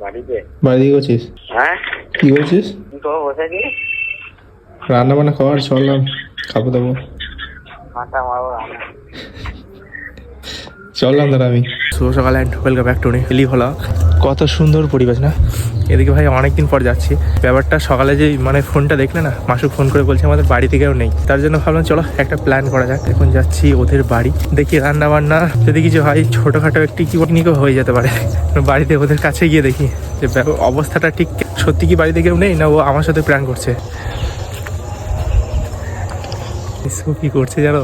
বাড়িতে। বাড়ি হ্যাঁ? কি বলছিস তো বসে রান্না বান্না খাওয়ার চললাম খাব দাবো। মাথা মারবো রান্না। চললাম দাদা আমি শুভ সকাল and welcome back to Eli vlog কত সুন্দর পরিবেশ না? এদিকে ভাই অনেকদিন পর যাচ্ছি। ব্যাপারটা সকালে যে মানে ফোনটা দেখলে না মাসুক ফোন করে বলছে আমাদের বাড়ি থেকেও নেই। তার জন্য ভাবলাম চলো একটা প্ল্যান করা যাক। এখন যাচ্ছি ওদের বাড়ি। দেখি রান্না বান্না যদি কিছু হয় ছোটোখাটো একটি কি পিকনিকও হয়ে যেতে পারে। বাড়িতে ওদের কাছে গিয়ে দেখি যে অবস্থাটা ঠিক সত্যি কি বাড়িতে কেউ নেই না ও আমার সাথে প্ল্যান করছে। কি করছে জানো?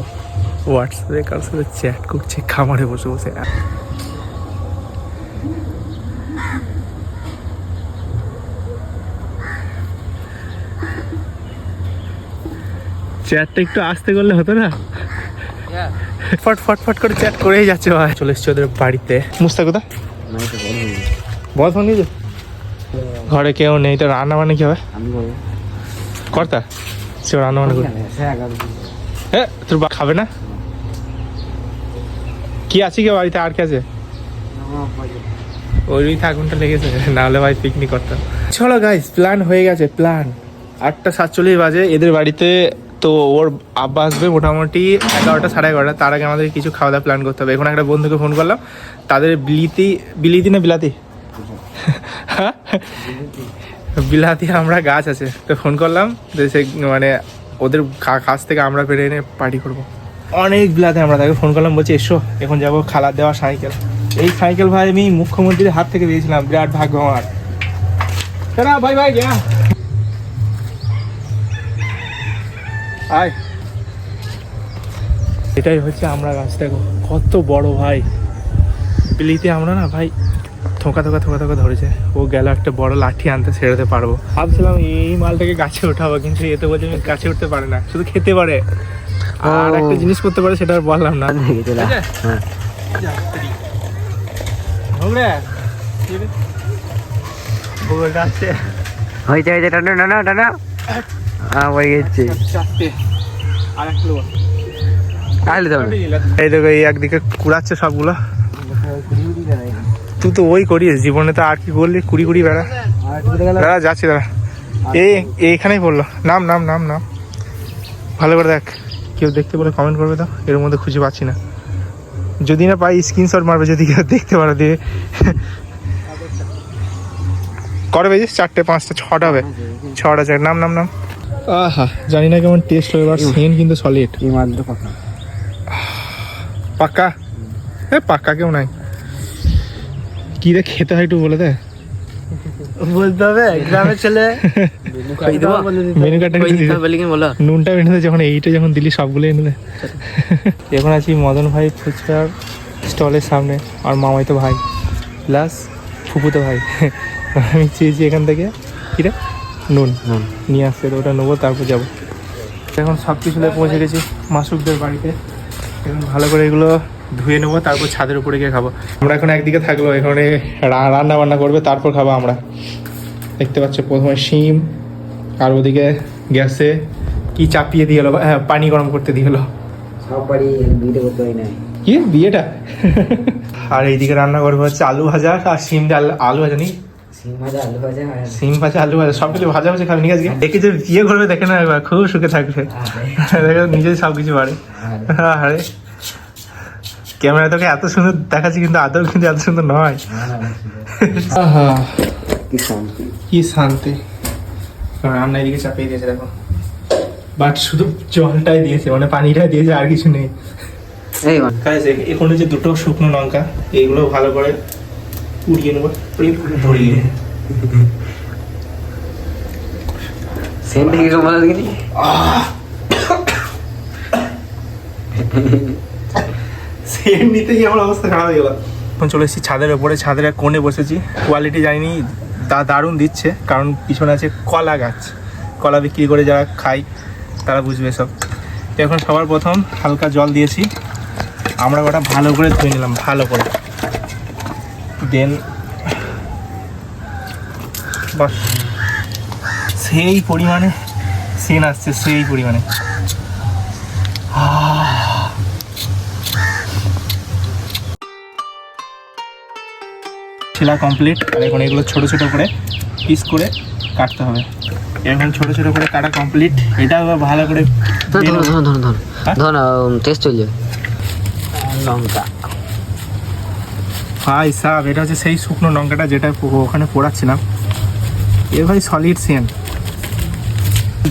হোয়াটসঅ্যাপে কারোর সাথে চ্যাট করছে খামারে বসে বসে। চ্যাটটা একটু আস্তে করলে হতো না? ফট ফট ফট করে চ্যাট করেই যাচ্ছে ভাই। চলে এসছি ওদের বাড়িতে। মুস্তা কোথা বল ফোন দিয়েছ ঘরে কেউ নেই তো রান্না বান্না কি হবে? কর্তা সে রান্না বান্না করবে। হ্যাঁ তোর বা খাবে না? কি আছে কি বাড়িতে? আর কি আছে? ওই থাকুনটা লেগেছে, না হলে ভাই পিকনিক করতাম। চলো গাইস প্ল্যান হয়ে গেছে প্ল্যান আটটা সাতচল্লিশ বাজে, এদের বাড়িতে তো ওর আব্বা আসবে মোটামুটি এগারোটা সাড়ে এগারোটা, তার আগে আমাদের কিছু খাওয়া দাওয়া প্ল্যান করতে হবে। এখন একটা বন্ধুকে ফোন করলাম, তাদের বিলিতি বিলিতি না বিলাতি? হ্যাঁ? বিলাতি, আমরা গাছ আছে, তো ফোন করলাম, যে সে মানে ওদের কাছ থেকে আমরা পেরে এনে পার্টি করব। অনেক বিলাতে আমরা তাকে ফোন করলাম, বলছি, এসো, এখন যাব খালার দেওয়া সাইকেল। এই সাইকেল ভাই আমি মুখ্যমন্ত্রীর হাত থেকে দিয়েছিলাম, বিরাট ভাগ্য আমার। ভাই ভাই আয়। এটাই হচ্ছে আমরা গাছ, দেখো, কত বড় ভাই। বিলিতে আমরা না, ভাই, থোকা থোকা থোকা থোকা ধরেছে। ও গেল একটা বড় লাঠি আনতে, ছেড়েতে পারব। ভাবছিলাম এই মালটাকে গাছে উঠাবো কিন্তু এতে বলছে গাছে উঠতে পারে না, শুধু খেতে পারে। আর একটা জিনিস করতে পারে সেটা আর বললাম না। হ্যাঁ। ভোগরে ভোগরে হয়েছে হয়েছে টানো টানো টানো। হ্যাঁ হয়ে গেছে। এই দেখো এই একদিকে কুড়াচ্ছে সবগুলো। তুই তো ওই করিস জীবনে তো আর কি করলি? কুড়ি কুড়ি বেড়া। দাদা যাচ্ছি দাদা এই এইখানেই পড়ল। নাম নাম নাম নাম। ভালো করে দেখ। কেউ দেখতে বলে কমেন্ট করবে তো? এর মধ্যে খুঁজে পাচ্ছি না। যদি না পাই স্ক্রিনশট মারবে যদি কেউ দেখতে পারো দিয়ে। কটা বেজে? চারটে পাঁচটা ছটা হবে ছটা চার নাম নাম নাম। আহা জানি না কেমন টেস্ট হবে এবার সেন কিন্তু সলিড কি মারতে পাকা। পাক্কা এ পাক্কা কেউ নাই। কি রে খেতে হয় একটু বলে দে। বলতে হবে গ্রামের ছেলে। মেনু কার্ডটা একটু বলি কি বলো। নুনটা এনে দে যখন এইটা যখন দিলি সবগুলো এনে দে এখন আছি মদন ভাই ফুচকার স্টলের সামনে আর মামাই তো ভাই। প্লাস ফুপুতো ভাই। আমি চেয়েছি এখান থেকে কি রে? নুন। নিয়ে আসতে ওটা নেব তারপর যাব। এখন সব কিছু পৌঁছে গেছি মাসুকদের বাড়িতে। এখন ভালো করে এগুলো ধুয়ে নেব তারপর ছাদের উপরে গিয়ে খাব। আমরা এখন একদিকে থাকল এখানে রান্না বান্না করবে তারপর খাব আমরা। দেখতে পাচ্ছ প্রথমে শিম আর ওদিকে গ্যাসে কি চাপিয়ে দিয়ে এলো হ্যাঁ পানি গরম করতে দিয়ে বাড়ি হয় না কি? বিয়েটা আর এইদিকে রান্না করবে হচ্ছে আলু ভাজা আর শিম ডাল আলু ভাজা নেই। সিং ভাজা আলু ভাজা সিম ভাজা আলু ভাজা সব কিছু ভাজা ভাজা খাবে। ঠিক আছে দেখে যে বিয়ে করবে দেখে না একবার খুব সুখে থাকবে। দেখে নিজেই সব কিছু পারে আরে। ক্যামেরা তোকে এত সুন্দর দেখাচ্ছে কিন্তু আদৌ কিন্তু এত সুন্দর নয়। আহা। কি শান্তি। কি শান্তি? রান্না এদিকে চাপিয়ে দিয়েছে দেখো। বাট শুধু জলটাই দিয়েছে মানে পানিটাই দিয়েছে আর কিছু নেই। এখন যে দুটো শুকনো লঙ্কা এইগুলো ভালো করে উড়িয়ে নেব ধরিয়ে লাগেনি নিতে গিয়ে আমার অবস্থা খারাপ হয়ে গেল। এখন চলে এসেছি ছাদের ওপরে ছাদের কোণে বসেছি। কোয়ালিটি জানিনি দা দারুণ দিচ্ছে, কারণ পিছনে আছে কলা গাছ। কলা বিক্রি করে যারা খায়, তারা বুঝবে সব। এখন সবার প্রথম হালকা জল দিয়েছি। আমরা ওটা ভালো করে ধুয়ে নিলাম, ভালো করে। দেন, বাস। সেই পরিমাণে সেন আসছে, সেই পরিমাণে। ছেলা কমপ্লিট আর এখন এগুলো ছোটো ছোটো করে পিস করে কাটতে হবে। এখন ছোটো ছোটো করে কাটা কমপ্লিট এটা আবার ভালো করে হ্যাঁ? যাবে। লঙ্কা। ভাই সাব এটা হচ্ছে সেই শুকনো লঙ্কাটা যেটা ওখানে পোড়াচ্ছিলাম। এ ভাই সলিড সেন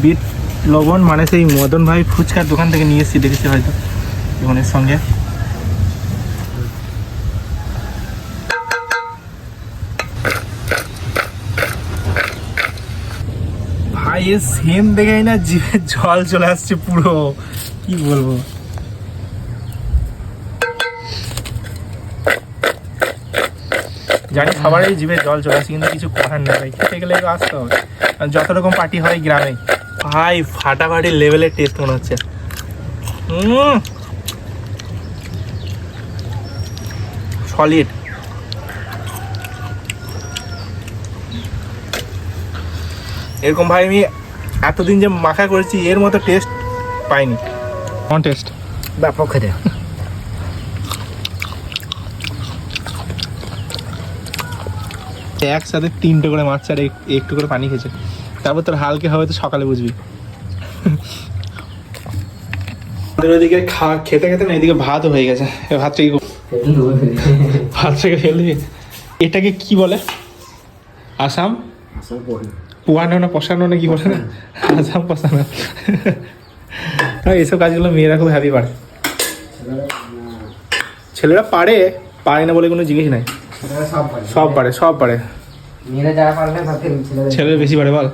বিট লবণ মানে সেই মদন ভাই ফুচকার দোকান থেকে নিয়ে এসেছি দেখেছি হয়তো। এবং এর সঙ্গে এ সেম দেখেই না জিভে জল চলে আসছে পুরো। কি বলব? জানি সবারই জিভে জল চলে আসে, কিন্তু কিছু করার নেই ভাই। খেতে গেলে আসতে হবে। যত রকম পার্টি হয় গ্রামে। ভাই, ফাটাফাটি লেভেলের টেস্ট মনে হচ্ছে। সলিড এরকম ভাই আমি এতদিন যে মাখা করেছি এর মতো টেস্ট পাইনি। কোন টেস্ট ব্যাপক খেতে। একসাথে তিনটে করে মাছ আর একটু করে পানি খেয়েছে। তারপর তোর হালকে হবে তো সকালে বুঝবি। আমাদের ওইদিকে খেতে খেতে না এদিকে ভাতও হয়ে গেছে। এ ভাতটা কি করব? ভাতটাকে ফেলে এটাকে কি বলে? আসাম? পুয়ানো না পশানো না কি বলে? না আসাম পশানো। হ্যাঁ, এইসব কাজগুলো মেয়েরা খুব হ্যাপি পারে। ছেলেরা পারে পারে না বলে কোনো জিনিস নাই। সব পারে। সব পারে ছেলের বেশি পারে বল।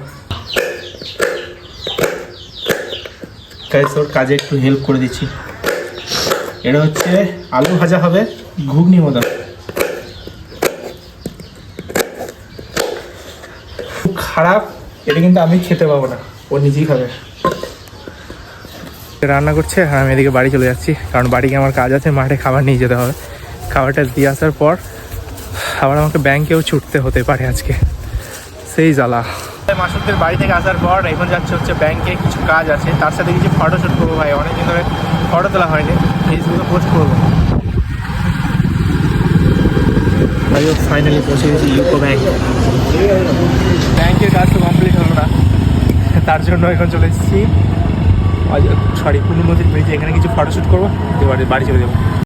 গাইস ওর কাজে একটু হেল্প করে দিচ্ছি। এটা হচ্ছে আলু ভাজা হবে ঘুগনি মতো খুব খারাপ এটা কিন্তু আমি খেতে পাবো না। ও নিজেই খাবে। রান্না করছে আর আমি এদিকে বাড়ি চলে যাচ্ছি কারণ বাড়িকে আমার কাজ আছে মাঠে খাবার নিয়ে যেতে হবে। খাবারটা দিয়ে আসার পর আবার আমাকে ব্যাংকেও ছুটতে হতে পারে আজকে। সেই জ্বালা। মাসুদদের বাড়ি থেকে আসার পর এখন যাচ্ছে হচ্ছে ব্যাংকে কিছু কাজ আছে তার সাথে কিছু ফটো শ্যুট করব ভাই। অনেকদিন ধরে ফটো তোলা হয়নি ফেসবুকে পোস্ট করব। ভাই ফাইনালি পৌঁছে গেছি ইউকো ব্যাংক। ব্যাংকের কাজ তো কমপ্লিট হলো না। তার জন্য এখন চলে এসেছি। সরি পূর্ণ নদীর ব্রিজে এখানে কিছু ফটোশ্যুট করব বাড়ি চলে যাব।